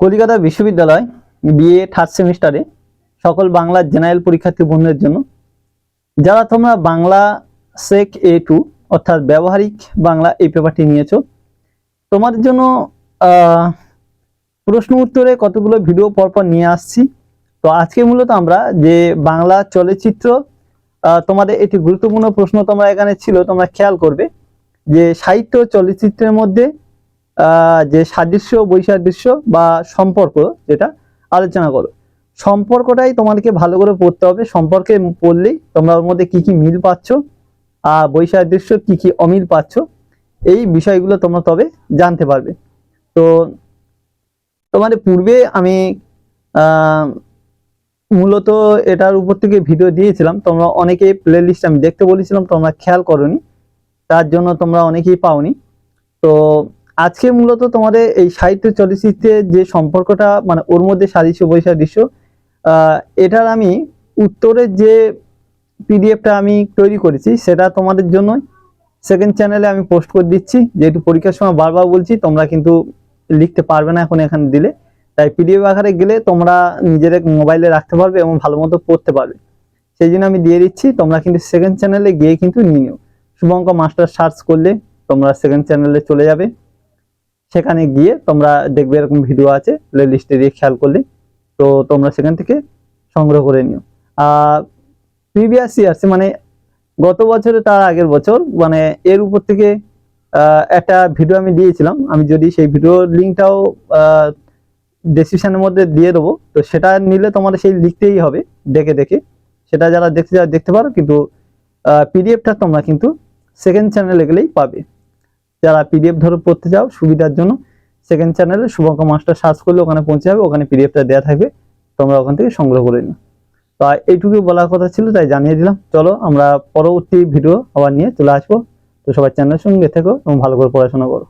কলকাতা বিশ্ববিদ্যালয় BA third সেমিস্টারে সকল বাংলা জেনারেল পরীক্ষার্থী বন্ধুদের জন্য। যারা তোমরা বাংলা সেক এ টু অর্থাৎ ব্যবহারিক বাংলা এই পেপারটি নিয়েছো, তোমাদের জন্য প্রশ্ন উত্তরে কতগুলো ভিডিও পরপর নিয়ে আসছি। তো আজকে মূলত আমরা যে বাংলা চলচ্চিত্র তোমাদের একটি গুরুত্বপূর্ণ প্রশ্ন তোমরা এখানে ছিল, তোমরা খেয়াল করবে যে সাহিত্য চলচ্চিত্রের মধ্যে যে সাদৃশ্য, বৈসাদৃশ্য বা সম্পর্ক যেটা আলোচনা করো। সম্পর্কটাই তোমাদেরকে ভালো করে পড়তে হবে। সম্পর্কে পড়লেই তোমরা ওর মধ্যে কি কি মিল পাচ্ছ আর বৈসাদৃশ্য কি কি অমিল পাচ্ছ, এই বিষয়গুলো তোমরা তবে জানতে পারবে। তো তোমাদের পূর্বে আমি মূলত এটার উপর থেকে ভিডিও দিয়েছিলাম। তোমরা অনেকে প্লে লিস্ট আমি দেখতে বলেছিলাম, তোমরা খেয়াল করোনি। তার জন্য তোমরা অনেকেই পাওনি। তো আজকে মূলত তোমাদের এই সাহিত্য চলচ্চিত্রে যে সম্পর্কটা মানে ওর মধ্যে সাদৃশ্য বৈসাদৃশ্য এটার আমি উত্তরের যে পিডিএফটা আমি তৈরি করেছি সেটা তোমাদের জন্য। সেকেন্ড চ্যানেলে আমি পোস্ট করে দিচ্ছি, যেহেতু পরীক্ষার সময় বারবার বলছি, তোমরা কিন্তু লিখতে পারবে না এখন এখানে দিলে। তাই পিডিএফ আকারে গেলে তোমরা নিজেদের মোবাইলে রাখতে পারবে এবং ভালো মতো পড়তে পারবে। সেই জন্য আমি দিয়ে দিচ্ছি, তোমরা কিন্তু সেকেন্ড চ্যানেলে গিয়ে কিন্তু নিয়ে নিও। শুভঙ্ক মাস্টার সার্চ করলে তোমরা সেকেন্ড চ্যানেলে চলে যাবে। সেখানে গিয়ে তোমরা দেখবে এরকম ভিডিও আছে প্লে লিস্টে দিয়ে খেয়াল করলে তো তোমরা সেখান থেকে সংগ্রহ করে নিও। আর প্রিভিয়াস ইয়ার্সে মানে গত বছরে তার আগের বছর মানে এর উপর থেকে একটা ভিডিও আমি দিয়েছিলাম। আমি যদি সেই ভিডিওর লিঙ্কটাও ডেসক্রিপশনের মধ্যে দিয়ে দেবো। তো সেটা নিলে তোমাদের সেই লিখতেই হবে, দেখে দেখে। সেটা যারা দেখতে যারা দেখতে পারো। কিন্তু পিডিএফটা তোমরা কিন্তু সেকেন্ড চ্যানেলে গেলেই পাবে। যারা পিডিএফ ধরে পড়তে চাও সুবিধার জন্য সেকেন্ড চ্যানেলে শুভঙ্কর মাস্টার সার্চ করলে ওখানে পৌঁছে যাবে, ওখানে পিডিএফটা দেওয়া থাকবে, তোমরা ওখান থেকে সংগ্রহ করে নিও। তো এইটুকু বলার কথা ছিল, তাই জানিয়ে দিলাম। চলো আমরা পরবর্তী ভিডিও আবার নিয়ে চলে আসব। তো সবার চ্যানেলের সঙ্গে থেকো এবং ভালো করে পড়াশোনা করো।